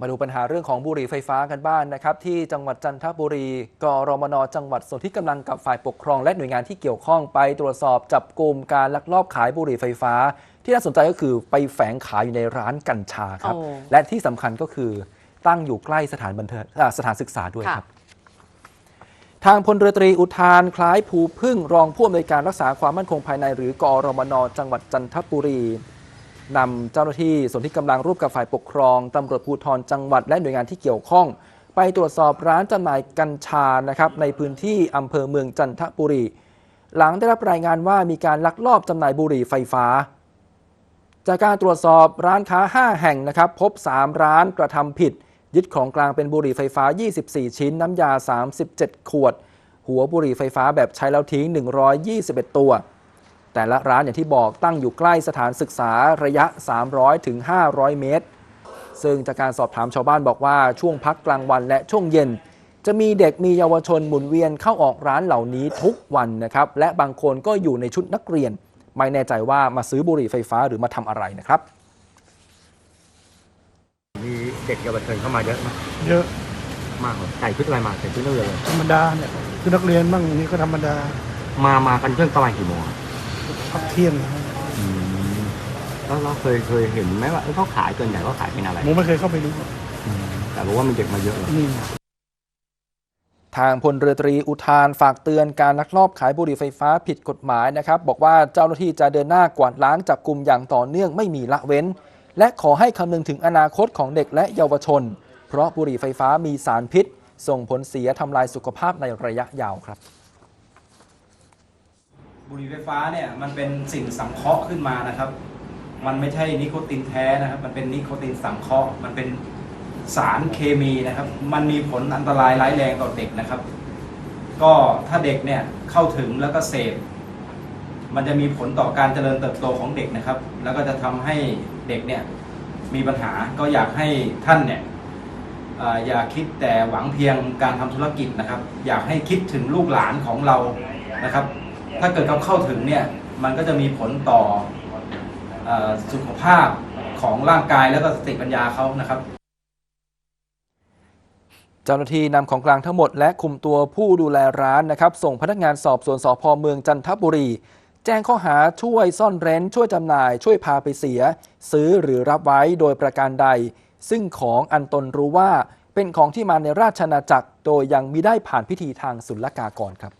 มาดูปัญหาเรื่องของบุหรี่ไฟฟ้ากันบ้างนนะครับ ที่จังหวัดจันทบุรีกรมนจังหวัดส่วนที่กำลังกับฝ่ายปกครองและหน่วยงานที่เกี่ยวข้องไปตรวจสอบจับกลุ่มการลักลอบขายบุหรี่ไฟฟ้า ที่น่าสนใจก็คือไปแฝงขายอยู่ในร้านกัญชาครับโอ้และที่สำคัญก็คือตั้งอยู่ใกล้สถานบันเทิงอ่าสถานศึกษาด้วยค่ะครับ ทางพลเรือตรีอุทานคล้ายภูพึ่งรองผู้อำนวยการรักษาความมั่นคงภายใน หรือกอรมนจังหวัดจันทบุรี นำเจ้าหน้าที่ส่วนที่กำลังร่วมกับฝ่ายปกครองตำรวจภูธรจังหวัดและหน่วยงานที่เกี่ยวข้อง ไปตรวจสอบร้านจำหน่ายกัญชานะครับในพื้นที่อำเภอเมืองจันทบุรี หลังได้รับรายงานว่ามีการลักลอบจำหน่ายบุหรี่ไฟฟ้า จากการตรวจสอบร้านค้า 5 แห่งนะครับพบ 3 ร้านกระทำผิด ยึดของกลางเป็นบุหรี่ไฟฟ้า 24 ชิ้น น้ำยา 37 ขวด หัวบุหรี่ไฟฟ้าแบบใช้แล้วทิ้ง 121 ตัว แต่ละร้านอย่างที่บอกตั้งอยู่ใกล้สถานศึกษาระยะ300ถึง500 เมตร ซึ่งจากการสอบถามชาวบ้านบอกว่าช่วงพักกลางวันและช่วงเย็น จะมีเด็กมีเยาวชนหมุนเวียนเข้าออกร้านเหล่านี้ทุกวันนะครับ และบางคนก็อยู่ในชุดนักเรียน ไม่แน่ใจว่ามาซื้อบุหรี่ไฟฟ้าหรือมาทำอะไรนะครับ มีเด็กเยาวชนเข้ามาเยอะไหมเยอะมากเลยใส่ชุดอะไรมาใส่ชุดนักเรียนเลยธรรมดาเนี่ยคือนักเรียนบ้างนี่ก็ธรรมดา มามากันช่วงประมาณกี่โมงอะพัก เที่ยงนะแล้วเราเคยเคยเห็นไหมว่าเอ้ยเขาขายส่วนใหญ่เขาขายเป็นอะไรผมไม่เคยเข้าไปดูอืมแต่รู้ว่ามีเด็กมาเยอะเลย นี่ ทางพลเรือตรีอุทานฝากเตือนการลักลอบขายบุหรี่ไฟฟ้าผิดกฎหมายนะครับ บอกว่าเจ้าหน้าที่จะเดินหน้ากวาดล้างจับกลุ่มอย่างต่อเนื่องไม่มีละเว้น และขอให้คำนึงถึงอนาคตของเด็กและเยาวชน เพราะบุหรี่ไฟฟ้ามีสารพิษ ส่งผลเสียทำลายสุขภาพในระยะยาวครับ บุหรี่ไฟฟ้าเนี่ยมันเป็นสิ่งสังเคราะห์ขึ้นมานะครับ มันไม่ใช่นิโคตินแท้นะครับ มันเป็นนิโคตินสังเคราะห์ มันเป็นสารเคมีนะครับ มันมีผลอันตรายร้ายแรงต่อเด็กนะครับ ก็ถ้าเด็กเนี่ยเข้าถึงแล้วก็เสพ มันจะมีผลต่อการเจริญเติบโตของเด็กนะครับ แล้วก็จะทำให้เด็กเนี่ยมีปัญหา ก็อยากให้ท่านเนี่ยเอ่ออย่าคิดแต่หวังเพียงการทำธุรกิจนะครับ อยากให้คิดถึงลูกหลานของเรานะครับ ถ้าเกิดเขาเข้าถึงเนี่ยมันก็จะมีผลต่ออสุขภาพของร่างกายแล้วก็สติปัญญาเขานะครับ เจ้าหน้าที่นำของกลางทั้งหมด และคุมตัวผู้ดูแลร้านนะครับ ส่งพนักงานสอบสวนสพเมืองจันทบุรี แจ้งข้อหาช่วยซ่อนเร้น ช่วยจำหน่าย ช่วยพาไปเสีย ซื้อหรือรับไว้โดยประการใด ซึ่งของอันตนรู้ว่าเป็นของที่มาในราชนาจักร โดยยังมิได้ผ่านพิธีทางศุลกากรครับ